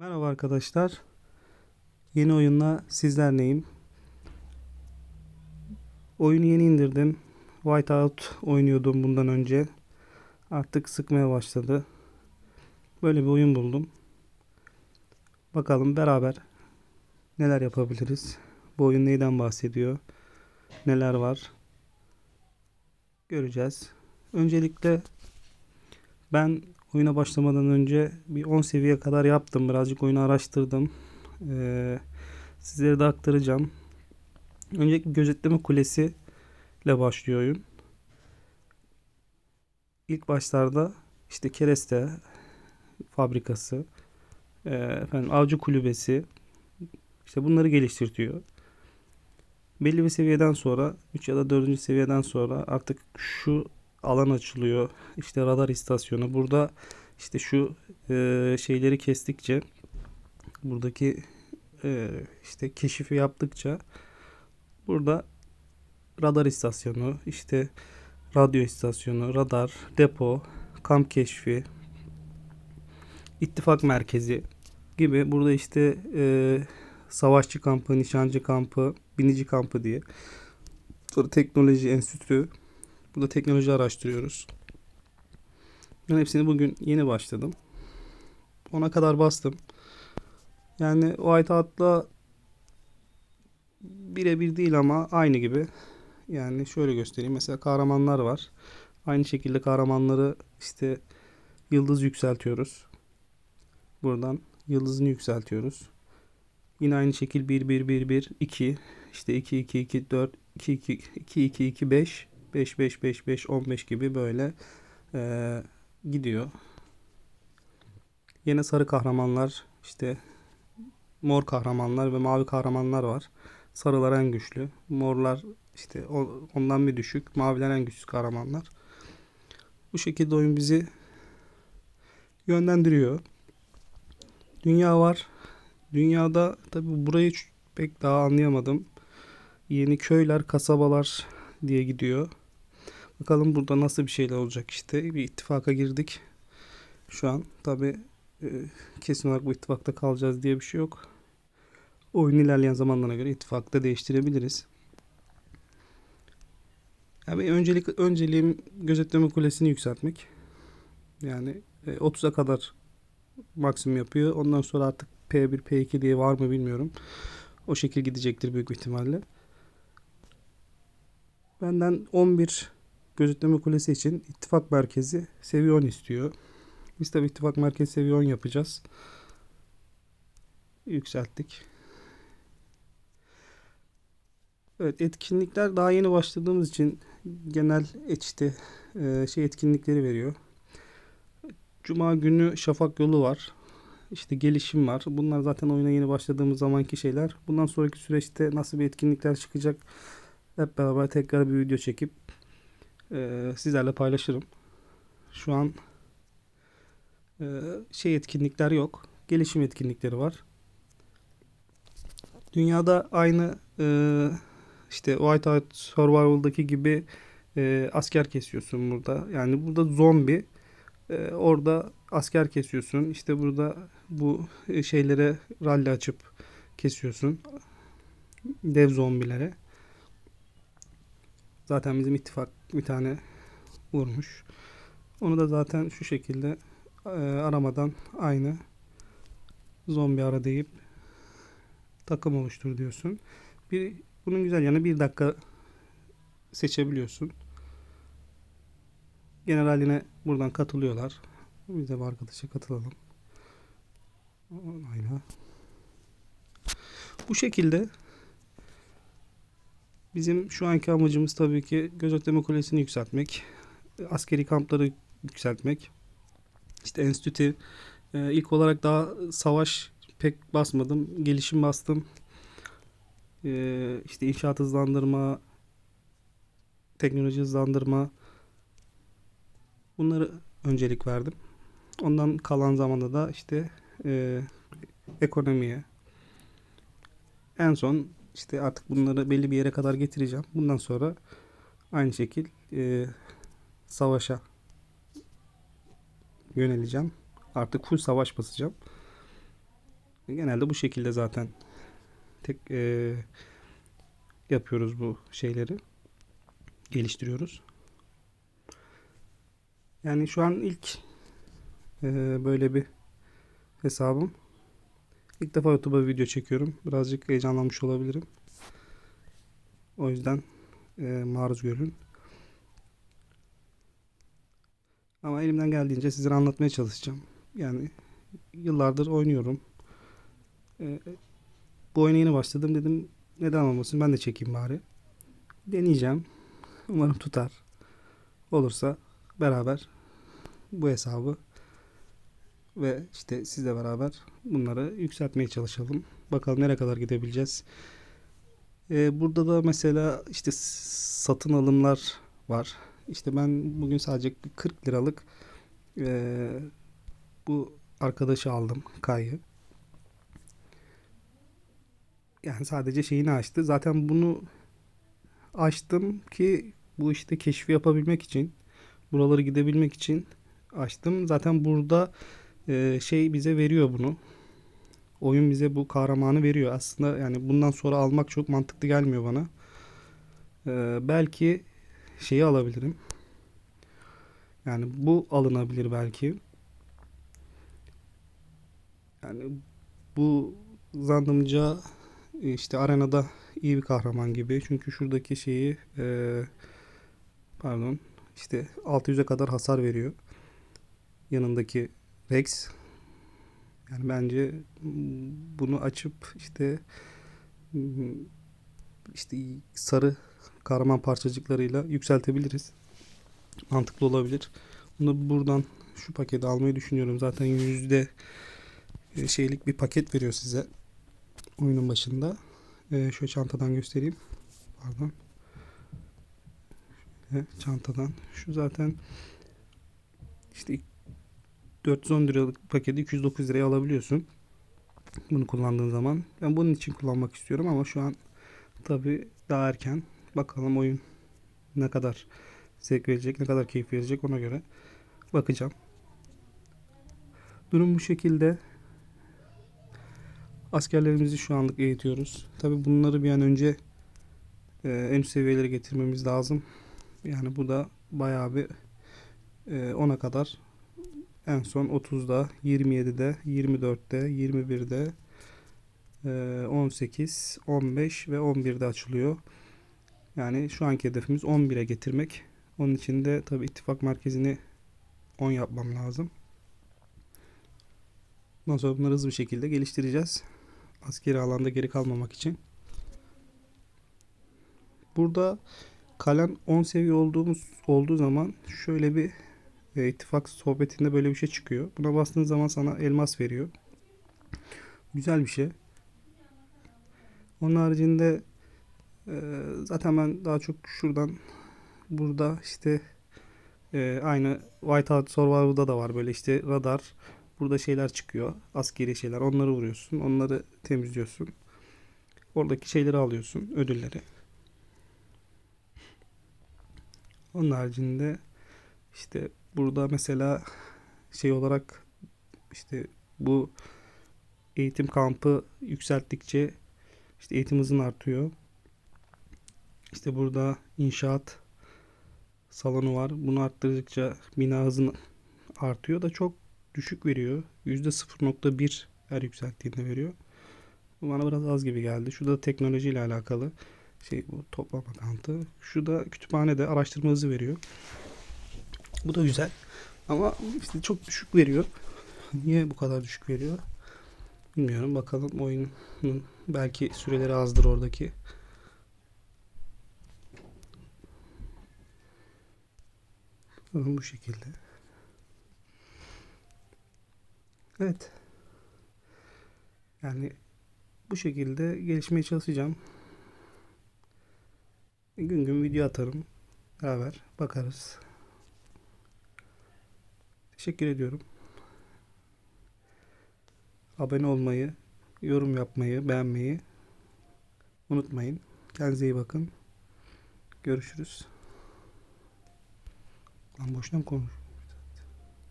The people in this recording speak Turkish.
Merhaba arkadaşlar. Yeni oyunla sizlerleyim. Oyunu yeni indirdim. Whiteout oynuyordum bundan önce. Artık sıkmaya başladı. Böyle bir oyun buldum. Bakalım beraber neler yapabiliriz. Bu oyun neyden bahsediyor? Neler var? Göreceğiz. Öncelikle ben oyuna başlamadan önce bir 10 seviye kadar yaptım. Birazcık oyunu araştırdım. Ee, sizlere de aktaracağım. Öncelikle gözetleme kulesi ile başlıyor oyun. İlk başlarda işte kereste fabrikası, e, efendim avcı kulübesi işte bunları geliştiriyor. Belli bir seviyeden sonra 3 ya da 4. seviyeden sonra artık şu alan açılıyor. İşte radar istasyonu. Burada işte şu e, şeyleri kestikçe buradaki e, işte keşifi yaptıkça burada radar istasyonu, işte radyo istasyonu, radar, depo, kamp keşfi, ittifak merkezi gibi burada işte e, savaşçı kampı, nişancı kampı, binici kampı diye. Sonra teknoloji enstitüsü. Burada teknoloji araştırıyoruz. Ben hepsini bugün yeni başladım. Ona kadar bastım. Yani Whiteout'la birebir değil ama aynı gibi. Yani şöyle göstereyim. Mesela kahramanlar var. Aynı şekilde kahramanları işte yıldız yükseltiyoruz. Buradan yıldızını yükseltiyoruz. Yine aynı şekil 1 1 1 1 2 işte 2 2 2 4 2 2 2 2 2 5 5 5 5 5 15 gibi böyle eee, gidiyor. Yine sarı kahramanlar işte mor kahramanlar ve mavi kahramanlar var. Sarılar en güçlü. Morlar işte ondan bir düşük. Maviler en güçsüz kahramanlar. Bu şekilde oyun bizi yönlendiriyor. Dünya var. Dünyada tabi burayı pek daha anlayamadım. Yeni köyler, kasabalar diye gidiyor. Bakalım burada nasıl bir şeyler olacak işte. Bir ittifaka girdik. Şu an tabi kesin olarak bu ittifakta kalacağız diye bir şey yok. Oyun ilerleyen zamanlarına göre ittifakta değiştirebiliriz. Yani öncelik önceliğim gözetleme kulesini yükseltmek. Yani e, 30'a kadar maksimum yapıyor. Ondan sonra artık P1, P2 diye var mı bilmiyorum. O şekil gidecektir büyük ihtimalle. Benden 11 gözetleme kulesi için ittifak merkezi seviye 10 istiyor. Biz tabii ittifak merkezi seviye 10 yapacağız. Yükselttik. Evet etkinlikler daha yeni başladığımız için genel işte e, şey etkinlikleri veriyor. Cuma günü şafak yolu var. İşte gelişim var. Bunlar zaten oyuna yeni başladığımız zamanki şeyler. Bundan sonraki süreçte nasıl bir etkinlikler çıkacak hep beraber tekrar bir video çekip e, sizlerle paylaşırım. Şu an e, şey etkinlikler yok. Gelişim etkinlikleri var. Dünyada aynı e, işte Whiteout Survival'daki gibi e, asker kesiyorsun burada. Yani burada zombi. E, orada asker kesiyorsun. İşte burada bu e, şeylere rally açıp kesiyorsun. Dev zombilere. Zaten bizim ittifak bir tane vurmuş. Onu da zaten şu şekilde e, aramadan aynı zombi ara deyip takım oluştur diyorsun. Bir bunun güzel yanı bir dakika seçebiliyorsun. Generaline buradan katılıyorlar. Biz de bu arkadaşa katılalım. Aynen. Bu şekilde bizim şu anki amacımız tabii ki gözetleme kulesini yükseltmek. Askeri kampları yükseltmek. İşte enstitü e, ilk olarak daha savaş pek basmadım. Gelişim bastım. E, işte inşaat hızlandırma, teknoloji hızlandırma bunları öncelik verdim. Ondan kalan zamanda da işte e, ekonomiye en son işte artık bunları belli bir yere kadar getireceğim. Bundan sonra aynı şekil e, savaşa yöneleceğim. Artık full savaş basacağım. Genelde bu şekilde zaten tek e, yapıyoruz bu şeyleri. Geliştiriyoruz. Yani şu an ilk e, böyle bir hesabım. İlk defa YouTube'a video çekiyorum. Birazcık heyecanlanmış olabilirim. O yüzden e, maruz görün. Ama elimden geldiğince sizlere anlatmaya çalışacağım. Yani yıllardır oynuyorum. E, bu oyuna yeni başladım dedim. Neden olmasın ben de çekeyim bari. Deneyeceğim. Umarım tutar. Olursa beraber bu hesabı ve işte sizle beraber bunları yükseltmeye çalışalım. Bakalım nereye kadar gidebileceğiz. Ee, burada da mesela işte satın alımlar var. İşte ben bugün sadece 40 liralık ee, bu arkadaşı aldım Kay'ı. Yani sadece şeyini açtı. Zaten bunu açtım ki bu işte keşfi yapabilmek için, buraları gidebilmek için açtım. Zaten burada e, şey bize veriyor bunu. Oyun bize bu kahramanı veriyor. Aslında yani bundan sonra almak çok mantıklı gelmiyor bana. E, belki şeyi alabilirim. Yani bu alınabilir belki. Yani bu zannımca işte arenada iyi bir kahraman gibi. Çünkü şuradaki şeyi e, pardon işte 600'e kadar hasar veriyor. Yanındaki Rex yani bence bunu açıp işte işte sarı kahraman parçacıklarıyla yükseltebiliriz. Mantıklı olabilir. Bunu buradan şu paketi almayı düşünüyorum. Zaten yüzde şeylik bir paket veriyor size oyunun başında. Ee, şöyle çantadan göstereyim. Pardon. Şöyle çantadan. Şu zaten işte 410 liralık paketi 209 liraya alabiliyorsun. Bunu kullandığın zaman. Ben bunun için kullanmak istiyorum ama şu an tabi daha erken. Bakalım oyun ne kadar zevk verecek, ne kadar keyif verecek ona göre bakacağım. Durum bu şekilde. Askerlerimizi şu anlık eğitiyoruz. Tabi bunları bir an önce e, en seviyelere getirmemiz lazım. Yani bu da bayağı bir e, 10'a kadar en son 30'da, 27'de, 24'te, 21'de, e, 18, 15 ve 11'de açılıyor. Yani şu anki hedefimiz 11'e getirmek. Onun için de tabi ittifak merkezini 10 yapmam lazım. Ondan sonra bunları hızlı bir şekilde geliştireceğiz. Askeri alanda geri kalmamak için. Burada kalan 10 seviye olduğumuz olduğu zaman şöyle bir e, ittifak sohbetinde böyle bir şey çıkıyor. Buna bastığın zaman sana elmas veriyor. Güzel bir şey. Onun haricinde e, zaten ben daha çok şuradan burada işte e, aynı Whiteout Survival'da da var böyle işte radar burada şeyler çıkıyor. Askeri şeyler. Onları vuruyorsun. Onları temizliyorsun. Oradaki şeyleri alıyorsun. Ödülleri. Onun haricinde işte burada mesela şey olarak işte bu eğitim kampı yükselttikçe işte eğitim hızın artıyor. İşte burada inşaat salonu var. Bunu arttırdıkça bina hızın artıyor da çok düşük veriyor. %0.1 her yükselttiğinde veriyor. Bu bana biraz az gibi geldi. Şurada da teknoloji ile alakalı şey bu toplam akantı. Şu da kütüphanede araştırma hızı veriyor. Bu da güzel. Ama işte çok düşük veriyor. Niye bu kadar düşük veriyor? Bilmiyorum. Bakalım oyunun belki süreleri azdır oradaki. Bakalım bu şekilde. Evet. Yani bu şekilde gelişmeye çalışacağım. Gün gün video atarım. Beraber bakarız. Teşekkür ediyorum. Abone olmayı, yorum yapmayı, beğenmeyi unutmayın. Kendinize iyi bakın. Görüşürüz. Lan boşuna mı konuş?